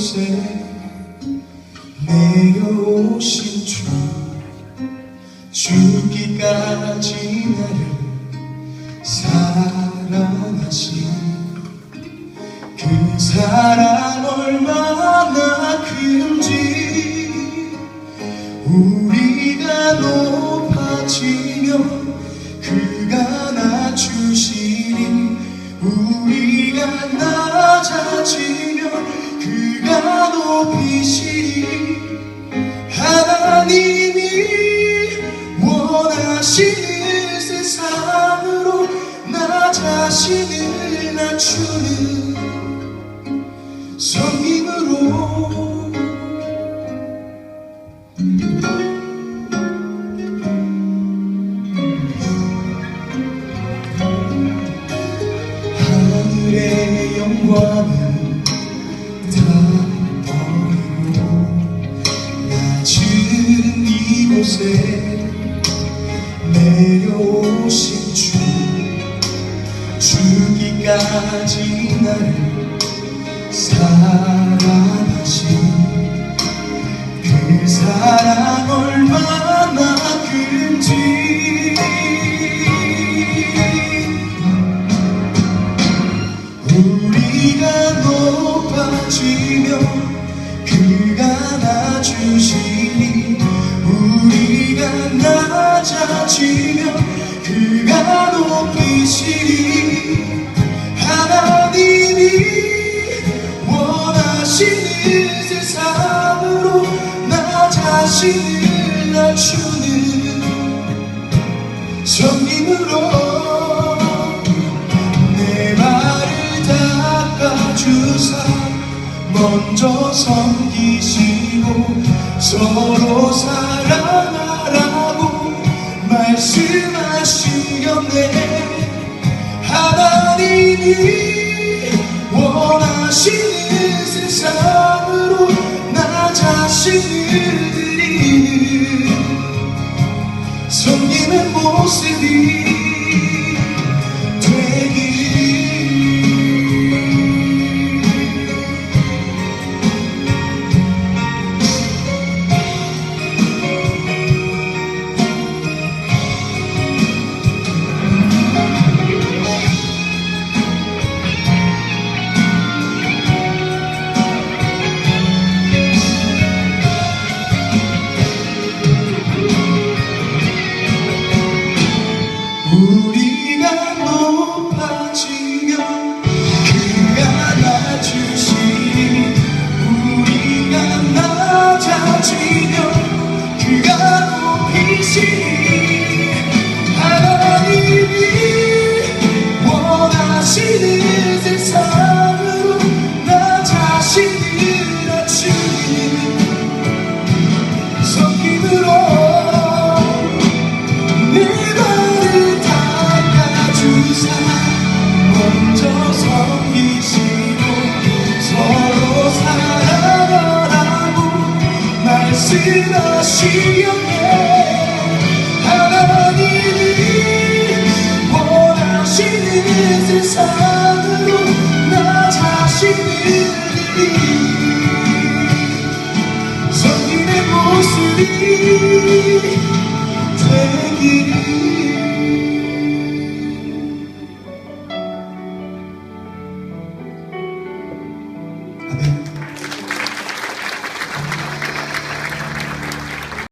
이곳에 내려오신 주 죽기까지 나를 사랑하신 그 사랑 얼마나 큰지 우리가 높아지며 그가 낮추시니 우리가 낮아지며 그가 높이시니 하나님이 원하시는 세상으로 나 자신을 낮추는 성님 주기까지 나를 사랑하신 그 사랑 얼마나 큰지. 우 낮추는 성님으로 내 발을 닦아주사 먼저 섬기시고 서로 사랑하라고 말씀하시겠네 하나님이 원하시는 세상으로 원하시는 세상으로 나 자신을 성님의 모습이 되기를. 아멘